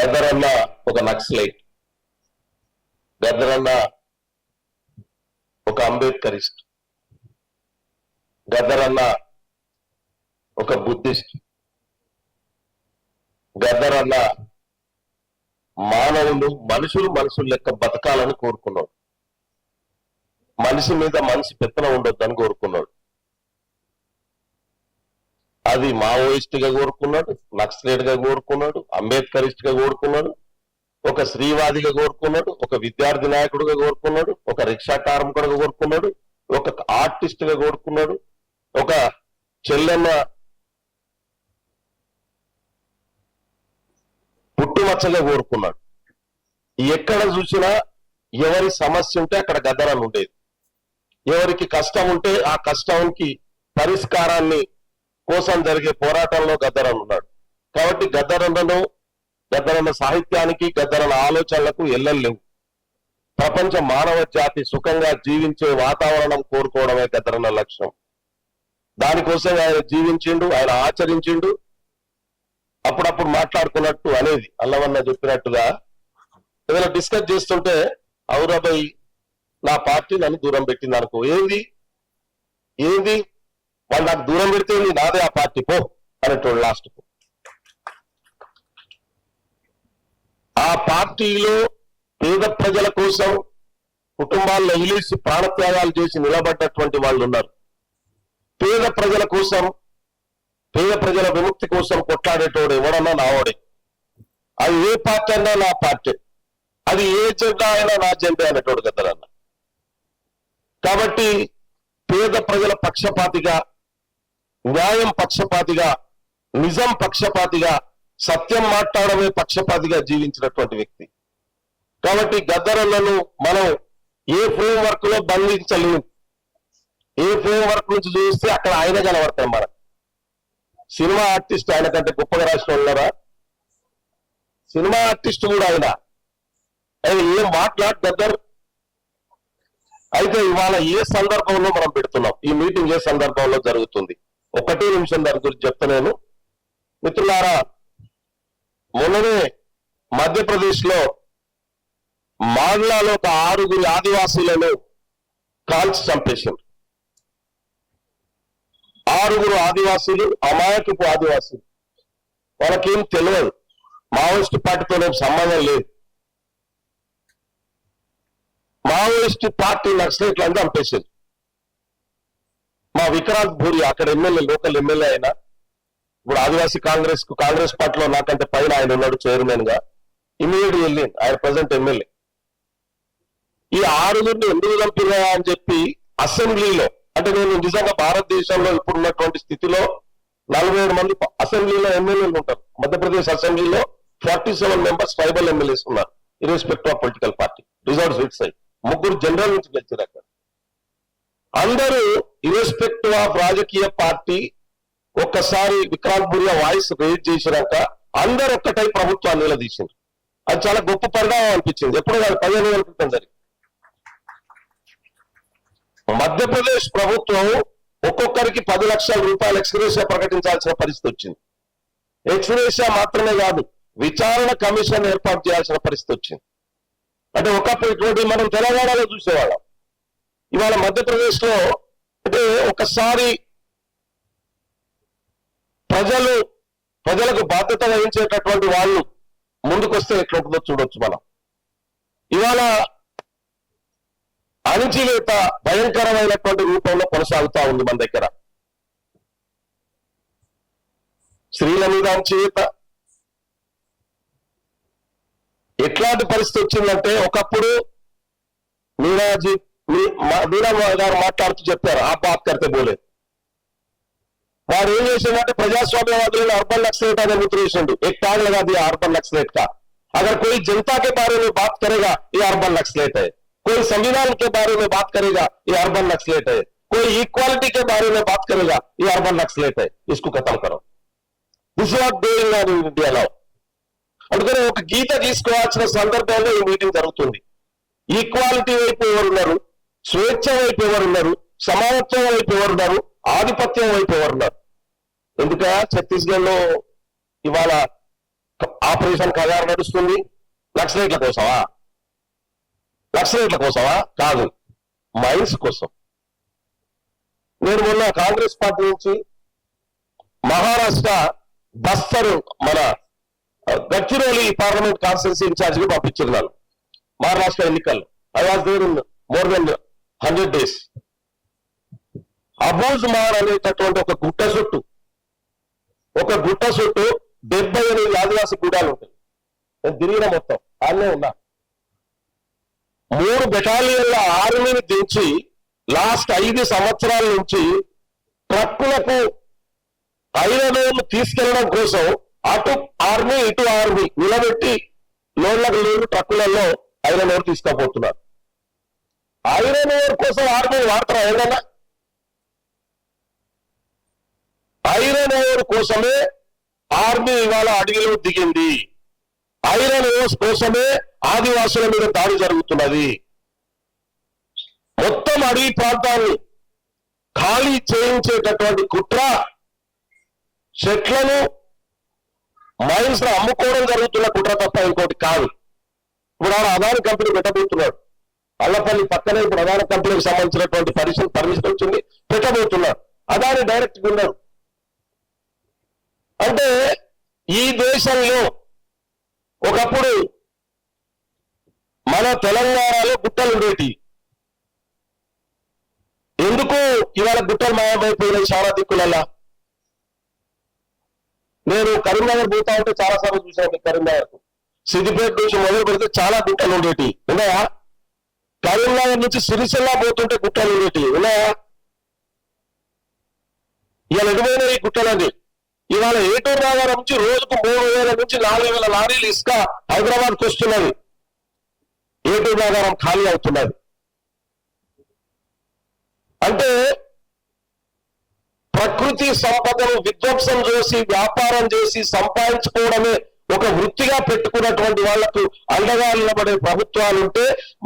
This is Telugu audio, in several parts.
గద్దరన్న ఒక నక్సలైట్. గద్దరన్న ఒక అంబేద్కరిస్ట్. గద్దరన్న ఒక బుద్ధిస్ట్. గద్దరన్న మానవులు మనుషులు మనుషులు లెక్క బతకాలని కోరుకున్నాడు. మనిషి మీద మనిషి పెత్తన ఉండొద్దని కోరుకున్నాడు. అది మావోయిస్ట్గా కోరుకున్నాడు నక్సలేట్గా కోరుకున్నాడు అంబేద్కరిస్ట్గా కోరుకున్నాడు ఒక స్త్రీవాదిగా కోరుకున్నాడు ఒక విద్యార్థి నాయకుడుగా కోరుకున్నాడు ఒక రిక్షా కార్మికుడుగా కోరుకున్నాడు ఒక ఆర్టిస్ట్గా కోరుకున్నాడు ఒక చెల్లెమ్మ పుట్టుమచ్చగా కోరుకున్నాడు. ఎక్కడ చూసినా ఎవరి సమస్య ఉంటే అక్కడ గద్దరాలు ఉండేది. ఎవరికి కష్టం ఉంటే ఆ కష్టానికి పరిష్కారాన్ని కోసం జరిగే పోరాటంలో గద్దరన్ ఉన్నాడు. కాబట్టి గద్దరన్నను గద్దరన్న సాహిత్యానికి గద్దరన్న ఆలోచనలకు ఎల్లలేవు ప్రపంచ మానవ జాతి సుఖంగా జీవించే వాతావరణం కోరుకోవడమే గద్దరన్న లక్ష్యం. దానికోసం ఆయన జీవించిండు ఆయన ఆచరించిండు. అప్పుడప్పుడు మాట్లాడుకున్నట్టు అనేది అల్లవన్న చెప్పినట్టుగా ఏదైనా డిస్కస్ చేస్తుంటే ఔరాబాయ్ నా పార్టీ నన్ను దూరం పెట్టింది అనుకో. ఏంది? ఏంది? వాళ్ళు నాకు దూరం పెడితే నీ నాదే ఆ పార్టీ పో అనేటోడు లాస్ట్ ఆ పార్టీలో పేద ప్రజల కోసం కుటుంబాల్లో వదిలేసి ప్రాణత్యాగాలు చేసి నిలబడ్డటువంటి వాళ్ళు ఉన్నారు. పేద ప్రజల కోసం పేద ప్రజల విముక్తి కోసం కొట్లాడేటోడు ఎవడన్నా నావాడే అది ఏ పార్టీ అన్నా నా పార్టీ. అది ఏ జెండా అయినా నా జెండా అనేటోడు కదరన్న కాబట్టి పేద ప్రజల పక్షపాతిగా న్యాయం పక్షపాతిగా నిజం పక్షపాతిగా సత్యం మాట్లాడమే పక్షపాతిగా జీవించినటువంటి వ్యక్తి. కాబట్టి గద్దరులను మనం ఏ ఫ్రేమ్ వర్క్లో బంధించలేము. ఏ ఫ్రేమ్ వర్క్ నుంచి చూస్తే అక్కడ ఆయన కనబడతాం మనం సినిమా ఆర్టిస్ట్ ఆయన కంటే గొప్పగా రాసిన ఉన్నారా సినిమా ఆర్టిస్ట్ కూడా ఆయన. ఆయన ఏం మాట్లాడు గద్దరు? అయితే ఇవాళ ఏ సందర్భంలో మనం పెడుతున్నాం? ఈ మీటింగ్ ఏ సందర్భంలో జరుగుతుంది? ఒకటే నిమిషం దాని గురించి చెప్తున్నాను మిత్రులారా మొన్ననే మధ్యప్రదేశ్లో మాండ్లాలో ఒక ఆరుగురి ఆదివాసీలను కాల్చి చంపేశారు ఆరుగురు ఆదివాసీలు అమాయకపు ఆదివాసీలు. వాళ్ళకేం తెలియదు. మావోయిస్ట్ పార్టీతో సంబంధం లేదు. మావోయిస్ట్ పార్టీ నక్సలైట్లు అంతా చంపేసింది మా విక్రాంత్ భూరి అక్కడ ఎమ్మెల్యే లోకల్ ఎమ్మెల్యే ఆయన ఇప్పుడు ఆదివాసీ కాంగ్రెస్కు కాంగ్రెస్ పార్టీలో నాకంటే పైన ఆయన ఉన్నాడు చైర్మన్గా. ఇమీడియట్ వెళ్ళి ఆయన ప్రజెంట్ ఎమ్మెల్యే. ఈ ఆరుగురిని ఎందుకు చంపినా అని చెప్పి అసెంబ్లీలో అంటే నేను నిజంగా భారతదేశంలో ఇప్పుడున్నటువంటి స్థితిలో నలభై ఏడు మంది అసెంబ్లీలో ఎమ్మెల్యేలు ఉంటారు. మధ్యప్రదేశ్ అసెంబ్లీలో forty seven members tribal MLAs ఉన్నారు irrespective of political party reserve seats అయి ముగ్గురు జనరల్ నుంచి గెలిచారు అక్కడ. అందరూ ఇర్రెస్పెక్ట్ ఆఫ్ రాజకీయ పార్టీ ఒక్కసారి విక్రాంత్ వాయిస్ రేజ్ చేసినాక అందరు ఒక్కటై ప్రభుత్వాన్ని నిలదీసింది అది చాలా గొప్ప పరిణామం అనిపించింది. ఎప్పుడో కాదు పదిహేను వేల క్రితం జరిగింది. మధ్యప్రదేశ్ ప్రభుత్వం ఒక్కొక్కరికి పది లక్షల రూపాయలు ఎక్స్గ్రేషియా ప్రకటించాల్సిన పరిస్థితి వచ్చింది. ఎక్స్గ్రేషియా మాత్రమే కాదు విచారణ కమిషన్ ఏర్పాటు చేయాల్సిన పరిస్థితి వచ్చింది. అంటే ఒకప్పుడు ఇటువంటి మనం తెలంగాణలో చూసేవాళ్ళం. ఇవాళ మధ్యప్రదేశ్లో అంటే ఒకసారి ప్రజలు ప్రజలకు బాధ్యత వహించేటటువంటి వాళ్ళు ముందుకొస్తే ఎట్లుంటుందో చూడొచ్చు మనం. ఇవాళ అణిచివేత భయంకరమైనటువంటి రూపంలో కొనసాగుతా ఉంది మన దగ్గర. స్త్రీల మీద అణిచివేత. ఎట్లాంటి పరిస్థితి వచ్చిందంటే ఒకప్పుడు మీరాజీ మీ మా- మీరా గారు మాట్లాడుతూ చెప్పారు ఆ బాత్ కడితే బోలే వాడు ఏం చేసిందంటే ప్రజాస్వామ్యవాదులను అర్బన్ नक्सलेट अगर उतरेशंडू एक टैग लगा दिया अर्बन नक्सलेट का अगर कोई जनता के बारे में बात करेगा ये अर्बन नक्सलेट है कोई संविधान के बारे में बात करेगा ये अर्बन नक्सलेट है कोई इक्वालिटी के बारे में बात करेगा ये अर्बन नक्सलेट है इसको खत्म करो దిస్ వాట్ డూయింగ్ అని ఇండియాలో అందుకని ఒక గీత తీసుకోవాల్సిన సందర్భంలో ఈ మీటింగ్ జరుగుతుంది ఈక్వాలిటీ వైపు ఎవరున్నారు స్వేచ్ఛ వైపు ఎవరున్నారు సమానత్వం వైపు ఎవరున్నారు ఆధిపత్యం వైపు ఎవరున్నారు ఎందుక ఛత్తీస్గఢ్లో ఇవాళ ఆపరేషన్ కగారు నడుస్తుంది. నక్సలైట్ల కోసమా? నక్సలైట్ల కోసమా? కాదు. మైన్స్ కోసం. నేను మొన్న కాంగ్రెస్ పార్టీ నుంచి మహారాష్ట్ర బస్తర్ మన గచ్చిరోలి పార్లమెంట్ కాన్స్టిట్యూన్సీ ఇన్ఛార్జ్గా పంపించిన్నాను. మహారాష్ట్ర ఎన్నికల్లో. I was there more than hundred days. Abujh Marh అనేటటువంటి ఒక గుట్ట చుట్టూ ఒక గుట్ట చుట్టూ డెబ్బై ఎనిమిది ఆదివాసి గుడాలు ఉంటాయి. నేను తిరిగిన మొత్తం ఆడనే ఉన్నా. మూడు బెటాలియన్ల ఆర్మీని దించి లాస్ట్ ఐదు సంవత్సరాల నుంచి ట్రక్కులకు ఐరన్ తీసుకెళ్ళడం కోసం అటు ఆర్మీ ఇటు ఆర్మీ నిలబెట్టి లోన్లకు లోన్లు ట్రక్కులలో ఐరన్ ఓర్ తీసుకుపోతున్నారు. ఐరన్ ఓర్ కోసం ఆర్మీ వాడతారా? ఏదన్నా ఐరన్ ఓర్ కోసమే ఆర్మీ ఇవాళ అడవిలో దిగింది. ఐరన్ ఓర్స్ కోసమే ఆదివాసుల మీద దాడి జరుగుతున్నది. మొత్తం అడవి ప్రాంతాన్ని ఖాళీ చేయించేటటువంటి కుట్ర చెట్లను మైన్స్లో అమ్ముకోవడం జరుగుతున్న కుట్ర తప్ప ఇంకోటి కాదు. ఇప్పుడు ఆడ అదాని కంపెనీ పెట్టబోతున్నాడు అల్లపల్లి పక్కనే ప్రధాన కంపెనీకి సంబంధించినటువంటి పరిశ్రమ పర్మిషన్ వచ్చింది పెట్టబోతున్నారు. అదాని డైరెక్ట్ ఉన్నారు అంటే ఈ దేశంలో ఒకప్పుడు మన తెలంగాణలో గుట్టలు ఉండేటి. ఎందుకు ఇవాళ గుట్టలు మాయమైపోయినాయి చాలా దిక్కులల్లా? నేను కరీంనగర్ పోతా ఉంటే చాలా సార్లు చూసాను కరీంనగర్ సిద్దిపేట నుంచి మొదలు పెడితే చాలా గుట్టలు ఉండేటి. ఉన్నాయా? కరీంనగర్ నుంచి సిరిసిల్ల పోతుంటే గుట్టలు ఉండేటి ఉన్నాయా? ఇలా ఎటువైన ఈ గుట్టలన్నీ. ఇవాళ ఏటూరు రాగారం నుంచి రోజుకు మూడు వేల నుంచి నాలుగు వేల లారీలు ఇసుక హైదరాబాద్కు వస్తున్నది. ఏటూరు రాగారం ఖాళీ అవుతున్నది. అంటే ప్రకృతి సంపదను విధ్వంసం చేసి వ్యాపారం చేసి సంపాదించుకోవడమే ఒక వృత్తిగా పెట్టుకున్నటువంటి వాళ్ళకు అండగా నిలబడే ప్రభుత్వాలు ఉంటే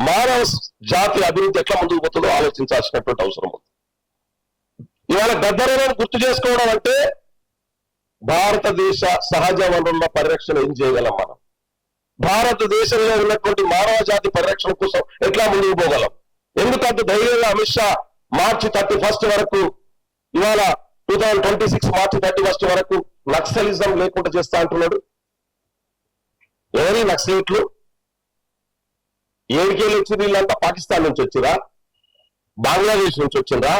మానవ జాతి అభివృద్ధి ఎట్లా ముందుకు పోతుందో ఆలోచించాల్సినటువంటి అవసరం ఉంది. ఇవాళ గద్దరలను గుర్తు చేసుకోవడం అంటే భారతదేశ సహజ వనరుల పరిరక్షణ ఏం చేయగలం మనం? భారతదేశంలో ఉన్నటువంటి మానవ జాతి పరిరక్షణ కోసం ఎట్లా ముందుకు పోగలం? ఎందుకంటే ధైర్యంగా Amit Shah March thirty first వరకు ఇవాళ two thousand twenty six March thirty first వరకు నక్సలిజం లేకుండా చేస్తా అంటున్నాడు? ఎవరి నక్సలైట్లు? ఏడికేళ్ళు వచ్చి వీళ్ళంతా పాకిస్తాన్ నుంచి వచ్చిరా? బంగ్లాదేశ్ నుంచి వచ్చిందా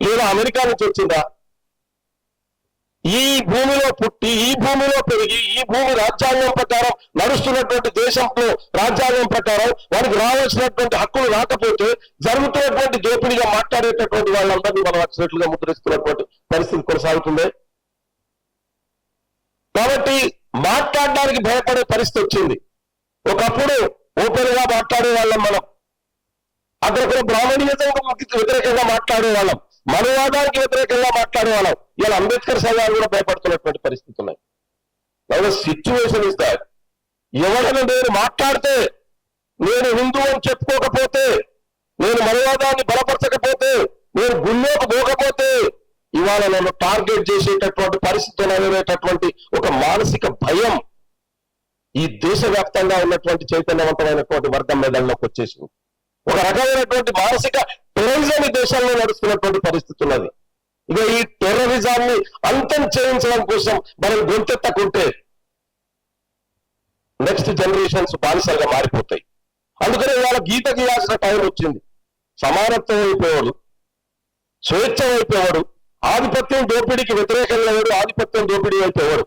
లేదా అమెరికా నుంచి వచ్చిందా ఈ భూమిలో పుట్టి ఈ భూమిలో పెరిగి ఈ భూమి రాజ్యాంగం ప్రకారం నడుస్తున్నటువంటి దేశంలో రాజ్యాంగం ప్రకారం వారికి రావాల్సినటువంటి హక్కులు రాకపోతే జరుగుతున్నటువంటి దోపిడిగా మాట్లాడేటటువంటి వాళ్ళందరినీ మనం వచ్చినట్లుగా ముద్రిస్తున్నటువంటి పరిస్థితి కొనసాగుతుంది? కాబట్టి మాట్లాడడానికి భయపడే పరిస్థితి వచ్చింది. ఒకప్పుడు ఓపెన్గా మాట్లాడే వాళ్ళం మనం అక్కడ బ్రాహ్మణీయతకు వ్యతిరేకంగా మాట్లాడే వాళ్ళం వ్యతిరేకంగా మాట్లాడే వాళ్ళం ఇలా అంబేద్కర్ సంఘాలు కూడా భయపడుతున్నటువంటి పరిస్థితి ఉన్నాయి. సిచ్యువేషన్ ఇస్ దాట్ ఎవరైనా నేను మాట్లాడితే నేను హిందూ అని చెప్పుకోకపోతే నేను మనవాదాన్ని బలపరచకపోతే నేను గుళ్ళోకి పోకపోతే ఇవాళ నన్ను టార్గెట్ చేసేటటువంటి పరిస్థితులు అనేటటువంటి ఒక మానసిక భయం ఈ దేశవ్యాప్తంగా ఉన్నటువంటి చైతన్యవంతమైనటువంటి వర్గం మెదడులోకి వచ్చేసింది. ఒక రకమైనటువంటి మానసిక టెర్రరిజం ఈ దేశంలో నడుస్తున్నటువంటి పరిస్థితి ఉన్నది. ఇక ఈ టెర్రరిజాన్ని అంతం చేయించడం కోసం మనం గొంతెత్తకుంటే నెక్స్ట్ జనరేషన్స్ బానిసలుగా మారిపోతాయి. అందుకని ఇవాళ గీత గీయాల్సిన టైం వచ్చింది. సమానత్వం అయిపోయాడు స్వేచ్ఛ అయిపోయాడు ఆధిపత్యం దోపిడీకి వ్యతిరేకంగా లేడు ఆధిపత్యం దోపిడీ అయితే ఎవరు?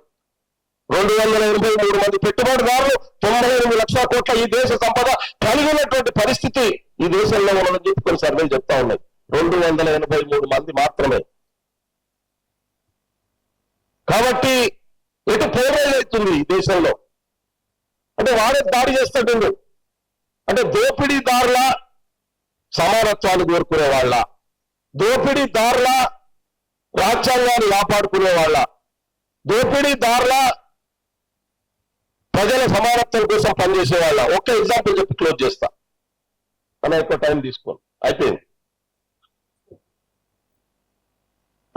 రెండు వందల ఎనభై మూడు మంది పెట్టుబడిదారులు తొంభై ఎనిమిది లక్షల కోట్ల ఈ దేశ సంపద కలిగి ఉన్నటువంటి పరిస్థితి ఈ దేశంలో ఉన్నదని చెప్పి కొన్ని సర్వేలు చెప్తా ఉన్నాయి. రెండు వందల ఎనభై మూడు మంది మాత్రమే. కాబట్టి ఎటు పోరేజ్ అవుతుంది ఈ దేశంలో. అంటే వాడే దాడి చేస్తాడు. అంటే దోపిడీదారుల సమానత్వాన్ని కోరుకునే వాళ్ళ. దోపిడీదారుల రాజ్యాంగాన్ని కాపాడుకునే వాళ్ళ. దోపిడీదారుల ప్రజల సమానత్వం కోసం పనిచేసే వాళ్ళ. ఒక్క ఎగ్జాంపుల్ చెప్పి క్లోజ్ చేస్తా. అలా ఎక్కువ టైం తీసుకోను. అయిపోయింది.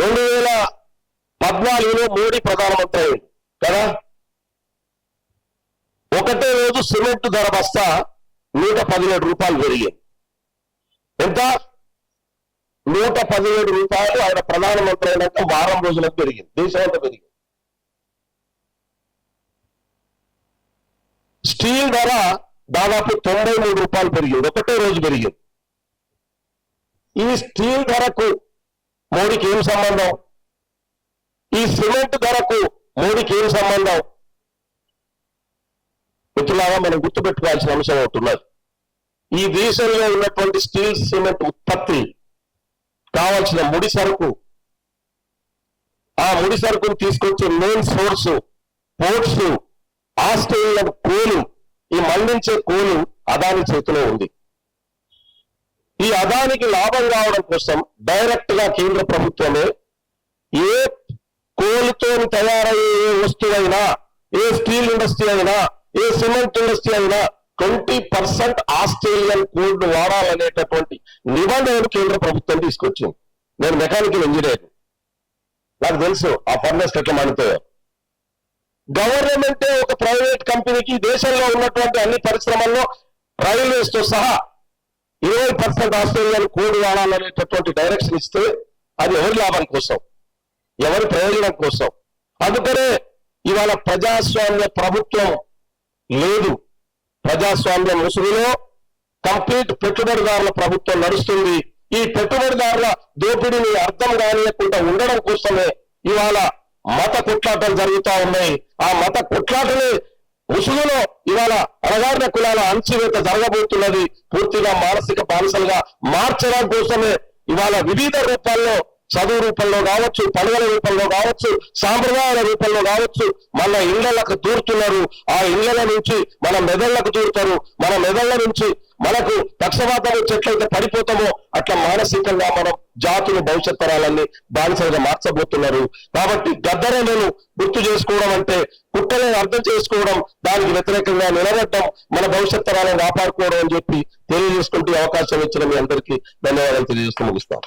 రెండు వేల పద్నాలుగులో మోడీ ప్రధానమంత్రి అయింది కదా? ఒకటే రోజు సిమెంట్ ధర బస్తా నూట పదిహేడు రూపాయలు పెరిగింది ఎంత? నూట పదిహేడు రూపాయలు ఆయన ప్రధానమంత్రి అయినాక వారం రోజులకు పెరిగింది. దేశమంతా పెరిగింది. స్టీల్ ధర దాదాపు తొంభై మూడు రూపాయలు పెరిగింది. ఒకటే రోజు పెరిగింది. ఈ స్టీల్ ధరకు మోడీకి ఏం సంబంధం? ఈ సిమెంట్ ధరకు మోడీకి ఏం సంబంధం? మిత్రులారా మనం గుర్తుపెట్టుకోవాల్సిన అంశం అవుతున్నది ఈ దేశంలో ఉన్నటువంటి స్టీల్ సిమెంట్ ఉత్పత్తి కావాల్సిన ముడి సరుకు. ఆ ముడి సరుకును తీసుకొచ్చే మెయిన్ సోర్స్ పోర్ట్స్ ఆస్ట్రేలియా కోలు ఈ మండించే కోలు అదాని చేతిలో ఉంది. ఈ అదానికి లాభం రావడం కోసం డైరెక్ట్గా కేంద్ర ప్రభుత్వమే ఏ కోలుతో తయారయ్యే ఏ వస్తువైనా ఏ స్టీల్ ఇండస్ట్రీ అయినా ఏ సిమెంట్ ఇండస్ట్రీ అయినా ట్వంటీ పర్సెంట్ ఆస్ట్రేలియన్ కోడ్ వాడాలనేటటువంటి నిబంధనలు కేంద్ర ప్రభుత్వం తీసుకొచ్చింది. నేను మెకానికల్ ఇంజనీర్. నాకు తెలుసు ఆ ఫర్నెస్ ఎట్లా మండుతాయో గవర్నమెంటే ఒక ప్రైవేట్ కంపెనీకి దేశంలో ఉన్నటువంటి అన్ని పరిశ్రమల్లో రైల్వేస్తో సహా ఇరవై పర్సెంట్ ఆస్ట్రేలియన్ కోడ్ వాడాలనేటటువంటి డైరెక్షన్ ఇస్తే అది ఎవరి లాభం కోసం? ఎవరి ప్రయోజనం కోసం? అందుకనే ఇవాళ ప్రజాస్వామ్య ప్రభుత్వం లేదు. ప్రజాస్వామ్య ముసుగులో కంప్లీట్ పెట్టుబడిదారుల ప్రభుత్వం నడుస్తుంది. ఈ పెట్టుబడిదారుల దోపిడీని అర్థం కానియకుండా ఉండడం కోసమే ఇవాళ మత కొట్లాటలు జరుగుతూ ఉన్నాయి. ఆ మత కొట్లాటలే ముసుగులో ఇవాళ అణగారిన కులాల అణచివేత జరగబోతున్నది. పూర్తిగా మానసిక బానిసలుగా మార్చడం కోసమే ఇవాళ వివిధ రూపాల్లో చదువు రూపంలో కావచ్చు పండుగల రూపంలో కావచ్చు సాంప్రదాయాల రూపంలో కావచ్చు మన ఇళ్ళకు దూరుతున్నారు. ఆ ఇళ్ళ నుంచి మన మెదళ్ళకు దూరుతారు. మన మెదళ్ళ నుంచి మనకు పక్షపాతం చెట్లయితే పడిపోతామో అట్లా మానసికంగా మనం జాతులు భవిష్యత్ తరాలన్నీ బానిసలుగా మార్చబోతున్నారు. కాబట్టి గద్దరలను గుర్తు చేసుకోవడం అంటే కుక్కలను అర్థం చేసుకోవడం దానికి వ్యతిరేకంగా నిలబడటం మన భవిష్యత్ తరాలను కాపాడుకోవడం అని చెప్పి తెలియజేసుకుంటూ అవకాశం ఇచ్చిన మీ అందరికీ ధన్యవాదాలు తెలియజేస్తూ ముగిస్తాం.